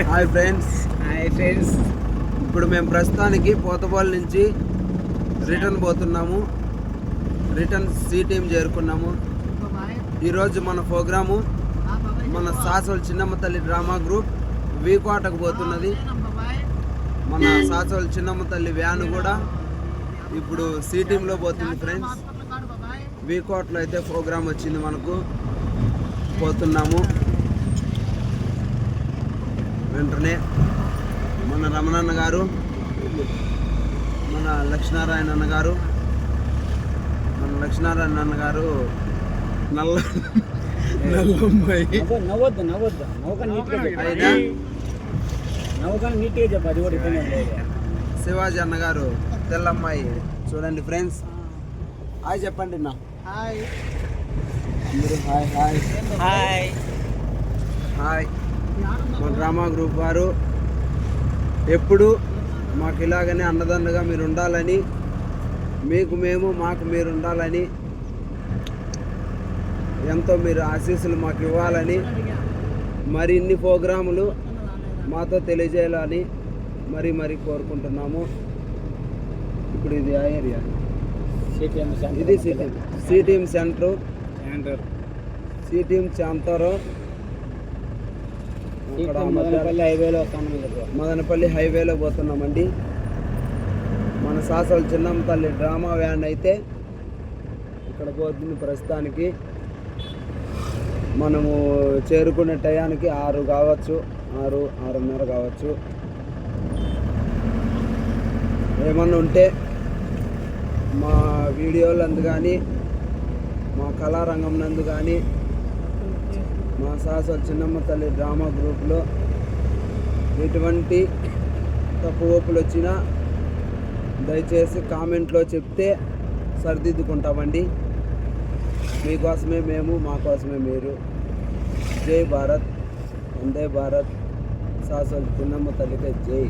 Hi friends hi friends ఇప్పుడు మేము ప్రస్తుతానికి పోతపోల్ నుంచి రిటర్న్ పోతున్నాము. రిటర్న్ సి టీం చేరుకున్నాము. ఈరోజు మన ప్రోగ్రాము మన సాసోల్ చిన్నమ్మ తల్లి డ్రామా గ్రూప్ వీకోటకు పోతున్నది. మన సాసోల్ చిన్నమ్మ తల్లి వ్యాన్ కూడా ఇప్పుడు సి టీంలో పోతుంది ఫ్రెండ్స్ వీకోట్లో అయితే ప్రోగ్రామ్ వచ్చింది మనకు. పోతున్నాము. వెంటనే మన రమణన్న గారు మన లక్ష్మీనారాయణ అన్న గారు మన లక్ష్మీనారాయణ అన్న గారు నల్ల నవ్వొద్దు నవ్వొద్దు. నవ్వుక నీట్గా చెప్పు. అయినా నవ్వుక నీట్గా చెప్పు అది కూడా శివాజీ అన్న గారు తెల్లమ్మాయి. చూడండి ఫ్రెండ్స్. హాయ్ చెప్పండి నా హాయ్. అందరూ హాయ్ హాయ్. హాయ్. హాయ్. మా డ్రామా గ్రూప్ వారు ఎప్పుడు మాకు ఇలాగనే అన్నదండగా మీరు ఉండాలని మీకు మేము మాకు మీరు ఉండాలని ఎంతో మీరు ఆశీస్సులు మాకు ఇవ్వాలని మరిన్ని ప్రోగ్రాములు మాతో తెలియజేయాలని మరి మరి కోరుకుంటున్నాము. ఇప్పుడు ఇది ఆ ఏరియా. ఇది సిటీ సిటీఎం సెంటర్. సిటీఎం చాంతారో మదనపల్లి హైవేలో మదనపల్లి హైవేలో పోతున్నామండి. మన సాసలు చిన్నమ్మ తల్లి డ్రామా వ్యాన్ అయితే ఇక్కడ పోతుంది ప్రస్తుతానికి. మనము చేరుకునే టయానికి ఆరు కావచ్చు ఆరు ఆరున్నర కావచ్చు. ఏమన్నా ఉంటే మా వీడియోలందు కానీ మా కళారంగం నందు కానీ మా సాసల చిన్నమ్మ తల్లి డ్రామా గ్రూప్లో ఎటువంటి తప్పు ఓపులు వచ్చినా దయచేసి కామెంట్లో చెప్తే సరిదిద్దుకుంటామండి. మీకోసమే మేము మా కోసమే మీరు. జై భారత్ వందే భారత్. సాసల్ చిన్నమ్మ తల్లికి జై.